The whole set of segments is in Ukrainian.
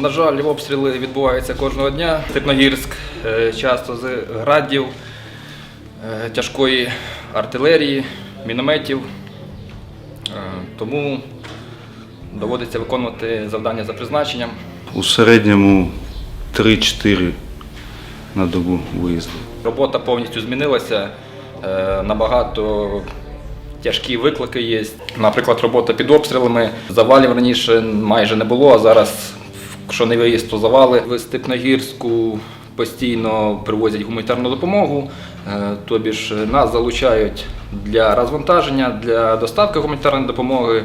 На жаль, обстріли відбуваються кожного дня. Степногірськ е, часто з градів, е, тяжкої артилерії, мінометів. Е, Тому доводиться виконувати завдання за призначенням. У середньому 3-4 на добу виїзду. Робота повністю змінилася. Набагато тяжкі виклики є. Наприклад, робота під обстрілами. Завалів раніше майже не було, а зараз, якщо не виїзд, то завали. В Степногірську постійно привозять гуманітарну допомогу. е, Тобі ж нас залучають для розвантаження, для доставки гуманітарної допомоги.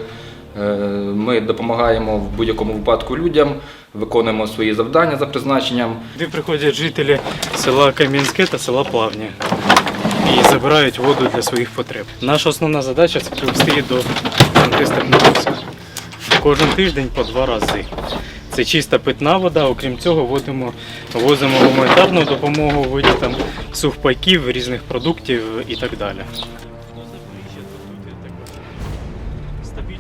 Е, Ми допомагаємо в будь-якому випадку людям, виконуємо свої завдання за призначенням. Сюди приходять жителі села Кам'янське та села Плавні і забирають воду для своїх потреб. Наша основна задача це привести її до Кожен тиждень по два рази. Це чиста питна вода, окрім цього, водимо, возимо гуманітарну допомогу в виді там сухпайків, різних продуктів і так далі. Стабільно